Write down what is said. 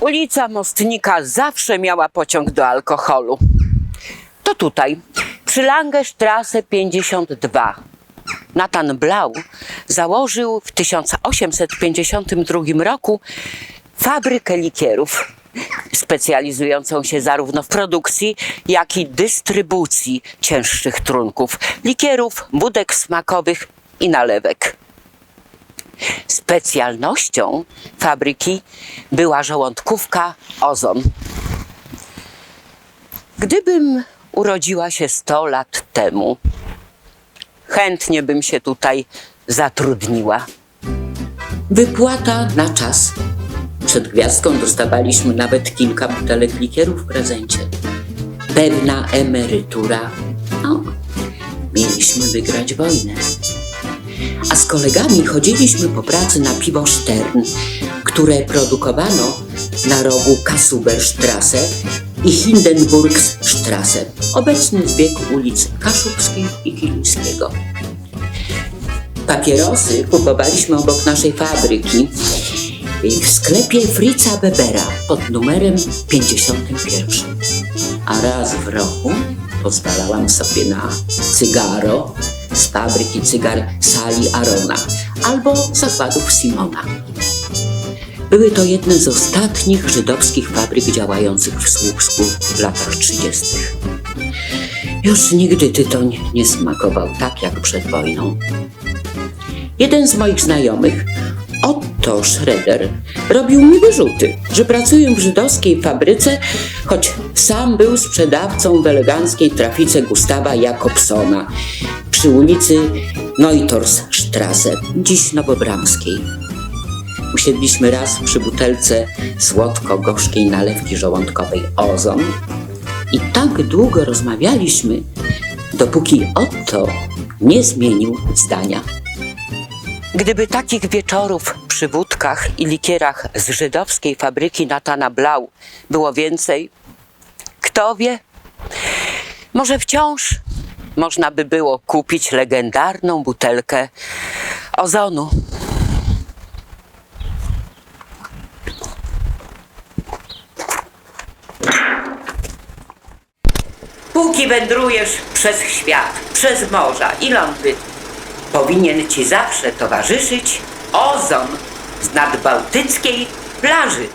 Ulica Mostnika zawsze miała pociąg do alkoholu. To tutaj, przy Langestrasse 52. Nathan Blau założył w 1852 roku fabrykę likierów, specjalizującą się zarówno w produkcji, jak i dystrybucji cięższych trunków, likierów, budek smakowych i nalewek. Specjalnością fabryki była żołądkówka Ozon. Gdybym urodziła się 100 lat temu, chętnie bym się tutaj zatrudniła. Wypłata na czas. Przed gwiazdką dostawaliśmy nawet kilka butelek likierów w prezencie. Pewna emerytura. Mieliśmy wygrać wojnę. A z kolegami chodziliśmy po pracy na piwo Stern, które produkowano na rogu Kasuberstrasse i Hindenburgstrasse, obecny zbieg ulic Kaszubskiej i Kilińskiego. Papierosy kupowaliśmy obok naszej fabryki w sklepie Fritza Bebera pod numerem 51. A raz w roku pozwalałam sobie na cygaro z fabryki cygar Sali Arona albo zakładów Simona. Były to jedne z ostatnich żydowskich fabryk działających w Słupsku w latach 30. Już nigdy tytoń nie smakował tak jak przed wojną. Jeden z moich znajomych, Otto Schroeder, robił mi wyrzuty, że pracuję w żydowskiej fabryce, choć sam był sprzedawcą w eleganckiej trafice Gustawa Jakobsona przy ulicy Neutorsstrasse, dziś Nowobramskiej. Usiedliśmy raz przy butelce słodko-gorzkiej nalewki żołądkowej Ozon i tak długo rozmawialiśmy, dopóki Otto nie zmienił zdania. Gdyby takich wieczorów przy wódkach i likierach z żydowskiej fabryki Natana Blau było więcej, kto wie, może wciąż można by było kupić legendarną butelkę ozonu. Póki wędrujesz przez świat, przez morza i lądy, powinien ci zawsze towarzyszyć ozon z nadbałtyckiej plaży.